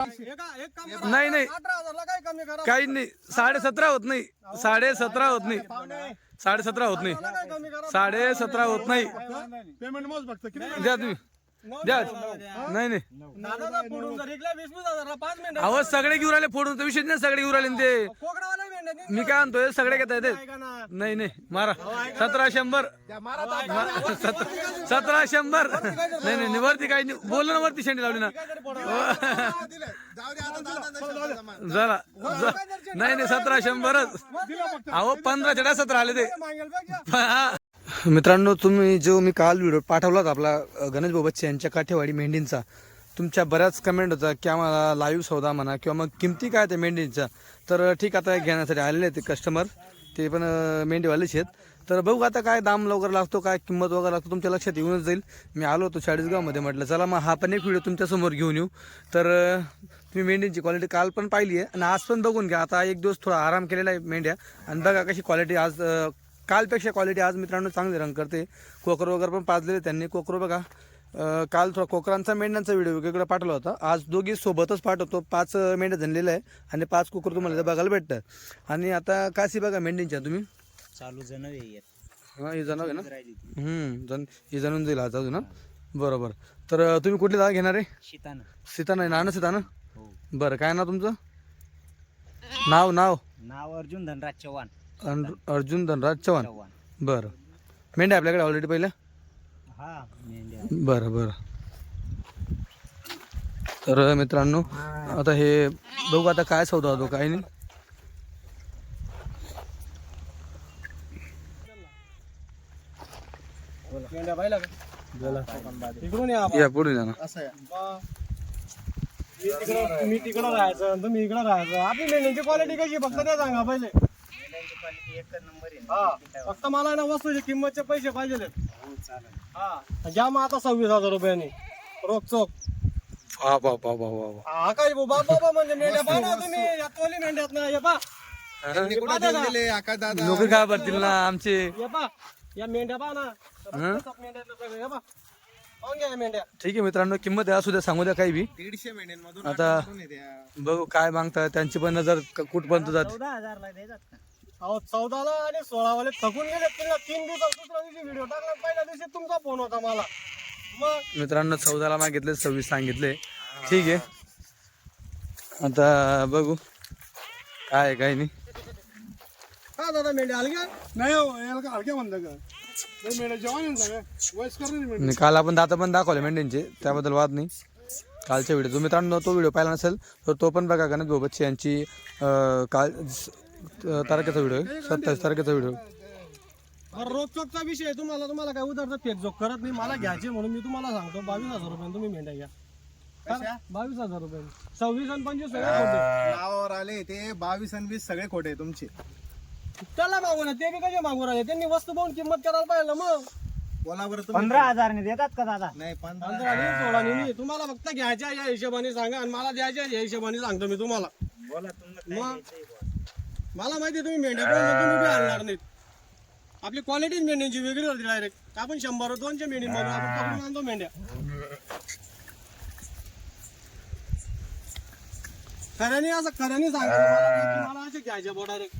नाही नाही. काही नाही. साडे सतरा होत नाही. साडे सतरा होत नाही. साडे सतरा होत नाही साडे सतरा होत नाही. पेमेंट मोज किती द्या तुम्ही. द्या. नाही नाही. दादा फोडून जर इकल्या वीस वीस हजारला पाच मिनिटं अहो सगळे घेऊन राहिले फोडून. तर विषय नाही सगळे घेऊन राहिले ना ते कोकणावाला. मी काय म्हणतोय सगळे घेता येते. नाही नाही. मारा. सतरा शंभर. सत- सतरा शंभर. नाही नाही वरती काही नाही. बोल ना वरती शेंडी लावली ना. जरा ज- नाही नाही सतरा शंभरच. अहो पंधरा चढा सतरा आले ते. हा. मित्रांनो तुम्ही जो मी काल व्हिडिओ पाठवला होता आपला गणेश बोबतचे यांच्या काठेवाडी मेंढींचा तुमच्या बऱ्याच कमेंट होता की आम्हाला लाईव्ह सौदा म्हणा किंवा मग किमती काय त्या मेंढींच्या? तर ठीक आता घेण्यासाठी आलेले ते कस्टमर ते पण मेंढीवालेच आहेत. तर बघू आता काय दाम वगैरे लागतो काय किंमत वगैरे लागतो तुमच्या लक्षात येऊनच जाईल. मी आलो होतो चाळीसगावमध्ये म्हटलं चला मग हा पण एक व्हिडिओ तुमच्यासमोर घेऊन येऊ. तर तुम्ही मेंढींची क्वालिटी काल पण पाहिली आहे आणि आज पण बघून घ्या. आता एक दिवस थोडा आराम केलेला आहे मेंढ्या. आणि बघा कशी क्वालिटी आज कालपेक्षा क्वालिटी आज मित्रांनो चांगली रंग करते. कोकर वगैरे पण पाजलेले त्यांनी. कोकर बघा काल थोडा कोकरांचा मेंढ्यांचा व्हिडिओ वेगवेगळा पाठवला होता. आज दोघी सोबतच पाठवतो. पाच मेंढ्या जनलेल्या आहे आणि पाच कोकर तुम्हाला बघायला भेटतं आणि आता काशी बघा मेंढींच्या तुम्ही. चालू जण येत. हां ही जण आहे ना? जण ही जाणून जाईल आज अजून ना बरोबर. तर तुम्ही कुठली जागा घेणार आहे? शीतानं सीता नाही नाणं सीता ना हो. बरं काय नाव तुमचं? नाव नाव. नाव अर्जुन धनराज चव्हाण. अन- अर्जुन धनराज चव्हाण. चव्हाण. बरं. मेंढ्या आपल्याकडे ऑलरेडी पहिल्या? हा मेंढ्या. बरं बरं. तर मित्रांनो आता हे बघू आता काय सौदा होतो काय नाही. मेंढ्या पाहिल्या का इकडून या या पुढे जा ना. असं आहे मी तिकडं मी तिकडं राहायचं. तुम्ही इकडं राहायचं आपली मेंढ्यांची क्वालिटी कशी फक्त ते सांगा पहिले. एक नंबर आहे. हा. फक्त मला ना वस्तूची किंमतचे पैसे पाहिजे हो चालेल. हा. घ्या मग आता सव्वीस हजार रुपयांनी. रोख. हा काय भाऊ बाबा बाबा म्हणजे मेंढ्या पहा ना तुम्ही. या तोली मेंढ्यात ना ये पा नोकरी काय भरतील ना आमचे? ये पा या मेंढ्या पहा ना. मेंढ्या सगळं हे पहा पाहून घ्या या मेंढ्या. ठीक आहे मित्रांनो किंमत आहे असू द्या सांगू द्या काही बी. दीडशे मेंढ्यांमधून आता बघू काय मागतात त्यांची पण नजर क- कुठपर्यंत जाते? चौदा का? अहो चौदाला आणि सोळावाले थकून गेले पुन्हा तीन दिवसात दुसऱ्या दिवशी व्हिडिओ टाकला. पहिल्या दिवशी तुमचा फोन होता मला. मग मित्रांनो चौदाला मागितले सव्वीस सांगितले. ठीक आहे. आता बघू. काय आहे, काय नाही. हा दादा मेंढ्या आली का? नाही हो याला का हलक्या म्हणता का? नाही मेंढ्या जेवण आहे ना सगळ्या वयस्कर नाही मेंढ्या. आणि काल आपण दाता पण दाखवले मेंढ्यांचे त्याबद्दल वाद नाही. कालच्या व्हिडिओ जो मित्रांनो तो व्हिडिओ पाहिला नसेल तर तो पण बघा गणेश बोबतची यांची अं, काल तारखेचा व्हिडिओ आहे. सत्तावीस तारखेचा व्हिडिओ रोजचोकचा विषय आहे. तुम्हाला तुम्हाला काय उधारचा फेक जोक करत नाही. मला घ्यायचे म्हणून मी तुम्हाला सांगतो. बावीस हजार रुपये तुम्ही मेंढ्या घ्या. हा? बावीस हजार रुपये. सव्वीस आणि पंचवीस सगळे खोटे. नावावर आले ते बावीस आणि वीस सगळे खोटे तुमचे. त्याला मागू ना ते बी कसे मागू राहिले त्यांनी वस्तू पाहून किंमत करायला पाहिजे मग बोला बरं तुम्ही पंधरा हजारने देतात का दादा? नाही पंधरा नाही, सोळा नाही. मी तुम्हाला फक्त घ्यायच्या या हिशोबाने सांगा आणि मला द्यायच्या या हिशोबाने सांगतो मी तुम्हाला. बोला तुम्हाला मग मला माहिती आहे तुम्ही मेंढ्या पाहून तुम्ही बी आणणार नाहीत. आपली क्वालिटीच मेंढ्यांची वेगळी होती डायरेक्ट आपण शंभर दोनशे मेंढी मागू आपण पकडून आणतो मेंढ्या. खऱ्याने असं खऱ्याने सांगा मला की मला असे घ्यायचे बो डायरेक्ट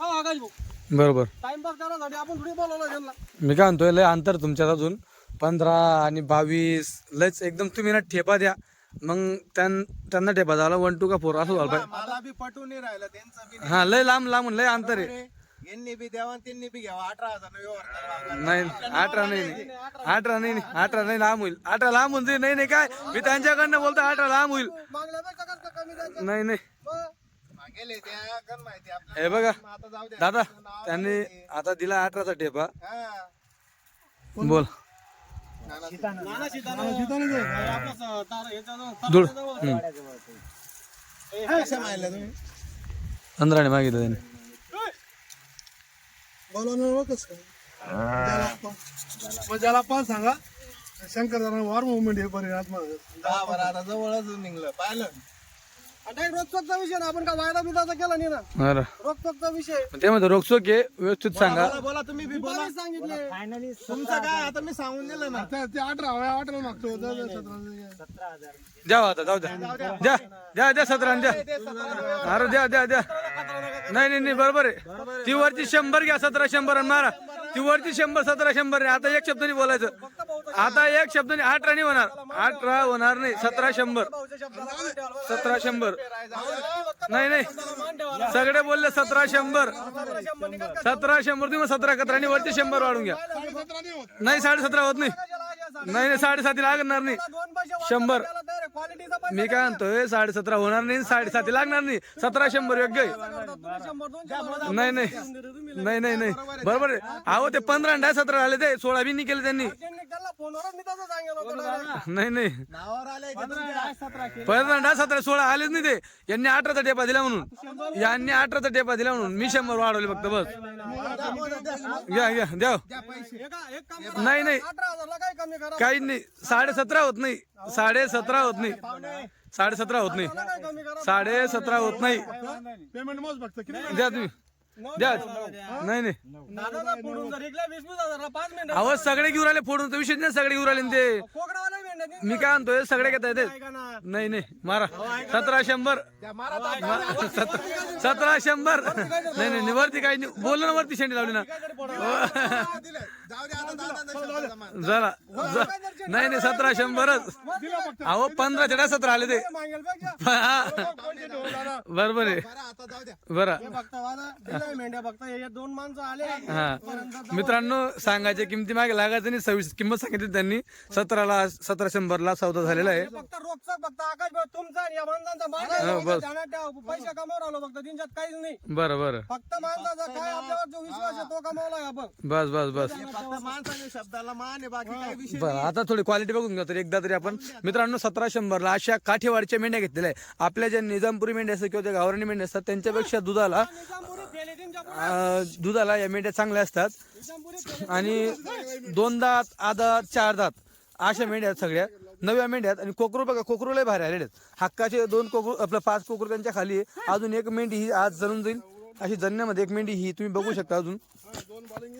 हो आकाश भाऊ. बरोबर. टाइमपास करायसाठी आपण थोडी बोलवलं त्यांना. मी काय म्हणतोय लय अंतर तुमच्यात अजून. पंधरा आणि बावीस लयच एकदम तुम्ही ना ठेपा द्या. मग त्यां- त्यांना ठेपा झाला वन टू का फोर असं झालं पाहिजे मला बी पटून नाही राहिलं त्यांचं बी हा लय लांब लांब लय अंतर आहे नाही. यांनी बी द्यावा आणि त्यांनी बी घ्यावा अठरा हजार व्यवहार करावा. नाही अठरा नाही नाही. अठरा नाही नाही. अठरा नाही लांब होईल अठरा लांब जाईल. नाही नाही काय मी त्यांच्याकडनं बोलतो अठरा लांब होईल मागल्यापेक्षा कसं कमी जायचं नाही नाही मग मागेले त्या गण माहिती आपल्याला हे बघा आता जाऊ द्या दादा त्यांनी आता दिला अठराचा ठेपा हा. बोल नाना आपलं तार- धूळ. मागितलं त्यांनी. ज्याला पाच सांगा. शंकर वार मुवमेंट हे परिणाम दहा बरं आता जवळच निघलं. पाहिलं? आणि रोजचा विषय ना आपण का वायदा बिदाचा केला नाही ना. बरं. विषय ते म्हणतो रोखचोक आहे व्यवस्थित सांगा. बोला तुम्ही बी बोला. सांगितले. फायनली तुमचं काय आता मी सांगून दिलं ना. ते ते अठरा अठरा मागतो. सतरा हजार. द्या आता जाऊ द्या. द्या. द्या द्या सतरा द्या. अरे द्या द्या द्या. नाही नाही नाही बरोबर आहे. ती वरची शंभर घ्या सतरा शंभर आणि मारा. ती वरची शंभर सतरा शंभर नाही आता एक शब्द नाही बोलायचं. आता एक शब्द नाही आठ नाही होणार. अठरा होणार नाही सतरा शंभर. सतरा शंभर. नाही नाही. सगळे बोलले सतरा शंभर. सतरा शंभर तुम्ही सतरा कतरा वरती शंभर वाढून घ्या. नाही साडे सतरा होत नाही. नाही नाही साडेसाती लागणार नाही. शंभर. मी काय म्हणतोय साडे सतरा होणार नाही साडेसाती लागणार नाही. सतरा शंभर योग्य आहे. नाही नाही. नाही नाही नाही. बरोबर आहे. अहो ते पंधरा आणि सतरा आले ते सोळा बी नाही केले त्यांनी फोनवरच मी तसं सांगेल नाही नाही. पंधरा सतरा सोळा आलेच नाही ते. यांनी अठराचा टेपा दिला म्हणून. यांनी अठराचा टेपा दिला म्हणून. मी शंभर वाढवले फक्त बस. घ्या घ्या द्या. नाही नाही. अठरा हजारला काय कमी करा. काहीच नाही. साडे सतरा होत नाही. साडे सतरा होत नाही. साडे सतरा होत नाही. साडे सतरा होत नाही. पेमेंट मोज फक्त. किती द्या तुम्ही. द्या. नाही नाही. दादाला फोडून जर इकल्या वीस वीस हजारला पाच मिनिटं अहो सगळे घेऊन राहिले फोडून विषय नाही सगळे घेऊन ना ते. कोकणावाला मिनिटं मी काय म्हणतोय सगळे घेता येते? नाही नाही मारा. सतरा शंभर. सत- सतरा शंभर. नाही नाही वरती बोललो ना वरती शेंडी लावली ना. जरा ज- नाही नाही सतरा शंभरच. अहो पंधरा चढा सतरा आले ते. हा. बरोबर आहे. बरं हे दोन माणसं आले. हा. मित्रांनो सांगायच्या किमती मागे लागायचं नाही सव्वीस किंमत सांगितली त्यांनी. सतराला सतरा शंभरला सौदा झालेला आहे. फक्त रोजचा फक्त आकाश भाऊ तुमचा या माणसांचा हो. पैसे कमावर आलो फक्त त्यांच्यात काहीच नाही. बरं बरं. फक्त माणसाचा काय आपल्यावर जो विश्वास आहे तो कमावलाय आपण. बस बस बस. फक्त माणसाच्या शब्दाला मान आहे बाकी काही विषय बरं आता थोडी क्वालिटी बघून घ्या तर एकदा तरी आपण मित्रांनो सतरा शंभरला अशा काठेवाडच्या मेंढ्या घेतलेल्या आहे आपल्या ज्या निजामपुरी मेंढ्या असतात किंवा त्या गावरानी मेंढ्या असतात त्यांच्यापेक्षा दुधाला अं, दुधाला या मेंढ्या चांगल्या असतात. आणि दोन दात आदात चार दात अशा मेंढ्या आहेत सगळ्या. नव्या मेंढ्या आहेत आणि कोकरू बघा कोकरूला बाहेर आलेले आहेत. हक्काचे दोन कोकरू आपलं पाच कोकरू त्यांच्या खाली आहे. अजून एक मेंढी ही आज जणून जाईल. अशी जन्यामध्ये एक मेंढी ही तुम्ही बघू शकता अजून. दोन बॉलिंग.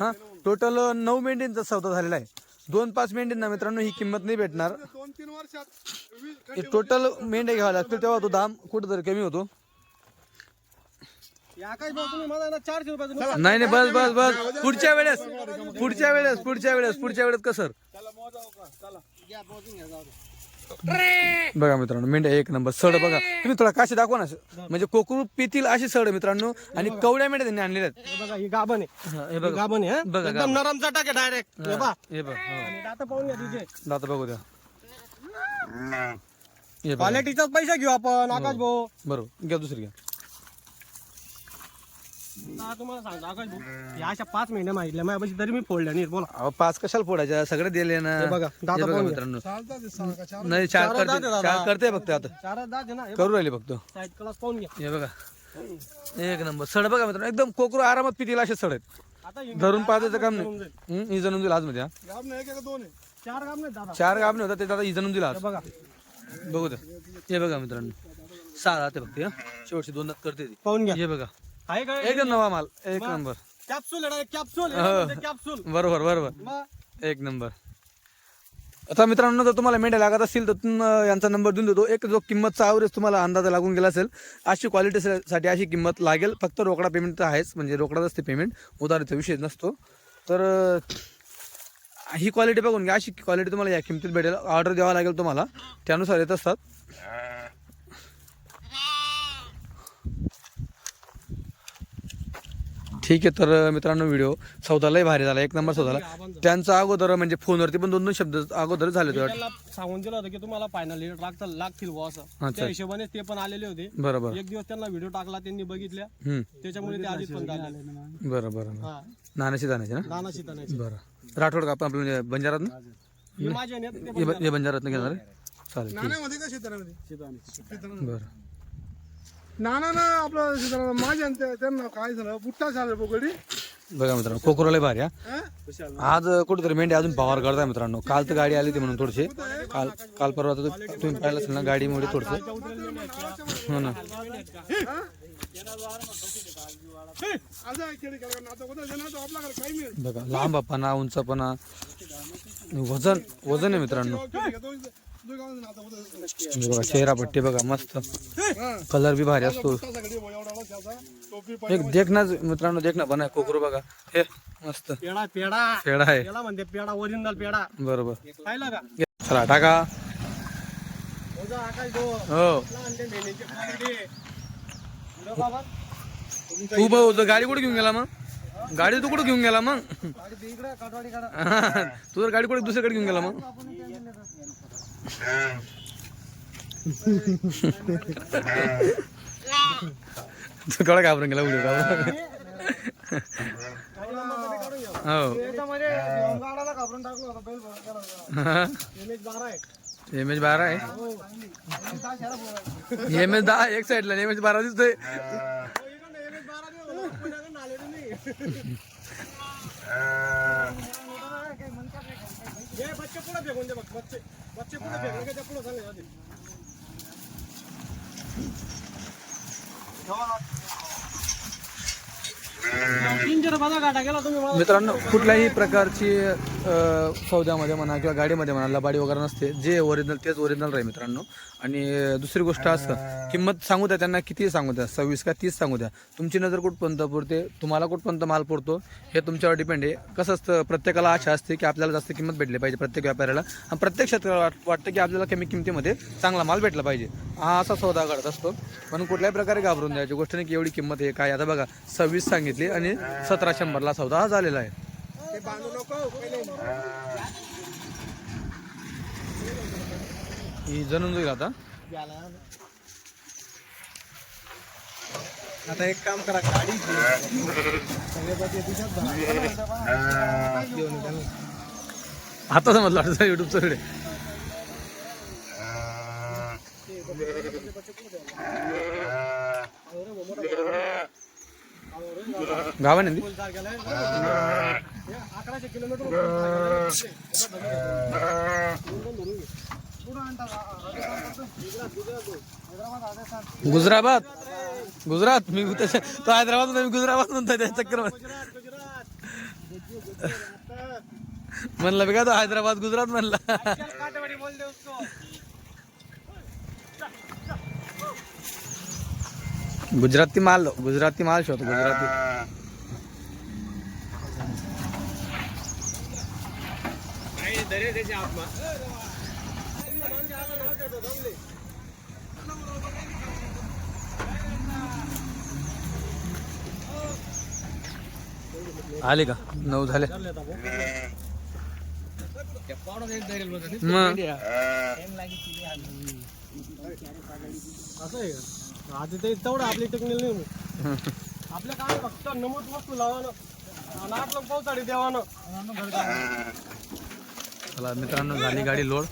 हा टोटल नऊ मेंढींचा सौदा झालेला आहे. दोन पाच मेंढींना मित्रांनो ही किंमत नाही भेटणार. दोन तीन वर्षात वीस टोटल मेंढ्या घ्याव्या लागतील तेव्हा तो दाम कुठेतरी कमी होतो. नाही नाही बस बस बस. पुढच्या वेळेस पुढच्या वेळेस पुढच्या वेळेस पुढच्या वेळेस कसर बघा मित्रांनो मेंढ्या एक नंबर सड बघा. तुम्ही थोडा काशी दाखवा ना म्हणजे कोकरू पितील अशी सड आहे मित्रांनो आणि कवड्या मेंढ्या त्यांनी आणलेल्या आहेत. हे बघा ही गाभण आहे. हा, हे ही बघा गाभण आहे बघा, हा? एकदम नरम चटाक आहे डायरेक्ट हे बा हे बघ. आणि आता पाहून घ्या तिचे. दाता बघू द्या हे बघा क्वालिटीचाच पैसा घेऊ आपण आकाश भाऊ. बरोबर. घ्या दुसरी घ्या. आता तुम्हाला सांगतो आकाश भाऊ या अशा पाच महिने मागितल्या माझ्यापाशी तरी मी फोडल्या नाही बोला. अहो पाच कशाला फोडायच्या? सगळे दिले ना. हे बघा, हे पाहून घ्या. मित्रांनो. चार नाही चार करते दादा. चार करते फक्त आता. आहे ना हे करू राहिले फक्त. साईड क्लास पाहून घ्या. हे बघा. एक नंबर. सड बघा मित्रांनो एकदम कोकरू आरामात पितील असे सड आहेत. आता ही धरून पाजायचं काम नाही. जाईल. हं, ही जणून दिला आज मध्ये हा. गाब नाही एक एक दोन आहे. चार काम नाही दादा. चार होता ते दादा ही जणून दिला आज. हे बघा. बघू द्या हे बघा मित्रांनो. सहा राहते फक्त हा. शेवटची दोन दात करते ती. पाहून घ्या. हे बघा. आहे काय एक नवा माल एक नंबर. कॅप्सूल आहे कॅप्सूल हो. कॅप्सूल बरोबर बरोबर. मग? एक नंबर. आता मित्रांनो जर तुम्हाला मेंढ्या लागत असतील तर यांचा नंबर देऊन देतो. एक जो किंमतचा आवरेज तुम्हाला अंदाजा लागून गेला असेल अशी क्वालिटीसाठी अशी किंमत लागेल. फक्त रोकडा पेमेंट तर आहेच म्हणजे रोकडाच असते पेमेंट उधारीचा विषय नसतो. तर अं, ही क्वालिटी बघून घ्या. अशी क्वालिटी तुम्हाला या किमतीत भेटेल. ऑर्डर द्यावा लागेल तुम्हाला. त्यानुसार येत असतात. ठीक आहे तर मित्रांनो व्हिडिओ सौदालाही भारी झाला. एक नंबर सौदाला त्यांचा अगोदर म्हणजे फोनवरती पण दोन दोन शब्द अगोदर झाले होते. त्याला सांगून दिलं होतं की तुम्हाला फायनल लागता लागतील बुवा असं. त्या हिशोबाने ते पण आलेले होते. बरं एक दिवस त्यांना व्हिडिओ टाकला त्यांनी बघितल्या. हम्म. त्याच्यामुळे ते आधीच पण झाले. बरं बरं हा. नानाशी जाण्याचे ना? नाना सीतानाची बरं. राठोड का आपण आपलं म्हणजे बंजारात ना? हे माझे आहेत, ते ब- हे बंजारात घेणार आहे? चालेल ठीक बरं. नाना ना आपलं शेताला माझ्या त्यांना काय झालं? बुट्टा झालं बोकडी बघा मित्रांनो कोकरोला भारी हा? आज कुठेतरी मेंढी अजून पवार करताय मित्रांनो. काल तर गाडी आली होती म्हणून थोडीशी. काल काल परवा तर तू- तुम्ही पाहिलं असेल ना गाडीमुळे थोडस. हो ना. तो बघा लांबपणा उंचपणा वजन वजन आहे मित्रांनो. बघा चेहरा पट्टी बघा मस्त. कलर बी भारी असतो. एक देखना मित्रांनो देखना पण आहे कोकरू बघा. हे मस्त. पेडा पेडा खेळा आहे. पेडा म्हणते पेडा ओरिजिनल पेडा बरोबर. चला टाका. हो. तू भाऊ तो गाडी कुठे घेऊन गेला मग? गाडी तू कुठे घेऊन गेला मग? तू जर गाडी कुठे दुसरीकडे घेऊन गेला मग? तू केवढा घाबरून गेला व्हिडिओ का हो. एम एच बारा आहे. एम दहा एम एच दहा एक साईडला एम एच बारा दिसतोय हो, इकडं एम एच बारा नाही होत, पुण्याकडून आलेलं नाही. हे बच्चे पुढे फेकून दे बघ बच्चे बच्चे पुढे फेकले का त्या पुढे चालले जाते गाठा गेला तुम्ही मला मित्रांनो कुठल्याही प्रकारची सौद्यामध्ये म्हणा किंवा गाडीमध्ये म्हणा लबाडी वगैरे नसते. जे ओरिजिनल तेच ओरिजिनल राहील मित्रांनो. आणि दुसरी गोष्ट असं किंमत सांगू द्या त्यांना किती सांगू द्या? सव्वीस का तीस सांगू द्या? तुमची नजर कुठपर्यंत पुरते? तुम्हाला कुठपर्यंत माल पुरतो? हे तुमच्यावर डिपेंड आहे. कसं असतं प्रत्येकाला आशा असते की आपल्याला जास्त किंमत भेटली पाहिजे प्रत्येक व्यापाऱ्याला. आणि प्रत्येक वाट- वाटतं की आपल्याला कमी किमतीमध्ये चांगला माल भेटला पाहिजे. हा असा सौदा घडत असतो. म्हणून कुठल्याही प्रकारे घाबरून द्यायची गोष्ट नाही की एवढी किंमत आहे काय. आता बघा सव्वीस सांगितली आणि सतरा शंभरला सौदा हा झालेला आहे. ही जणून जाईल आता. आता एक काम करा गाडी सगळे आता समजलं वाटतं युट्यूबचा व्हिडिओ गावाने अकराशे किलोमीटर गुजराबाद. गुजरात. मी त्याच्या- तो हैदराबाद होता, मी गुजराबाद म्हणतोय त्या चक्कर म्हणलं का तो हैदराबाद गुजरात म्हणला. गुजराती माल गुजराती माल शोध गुजराती. आले का? नऊ झाले. असं आहे आधी ते तेवढं आपली टेक्निक नाही. आपल्या काय फक्त नमूद वस्तू लावानं आणि आपलं पोचाडी देवानं चला मित्रांनो झाली गाडी लोड.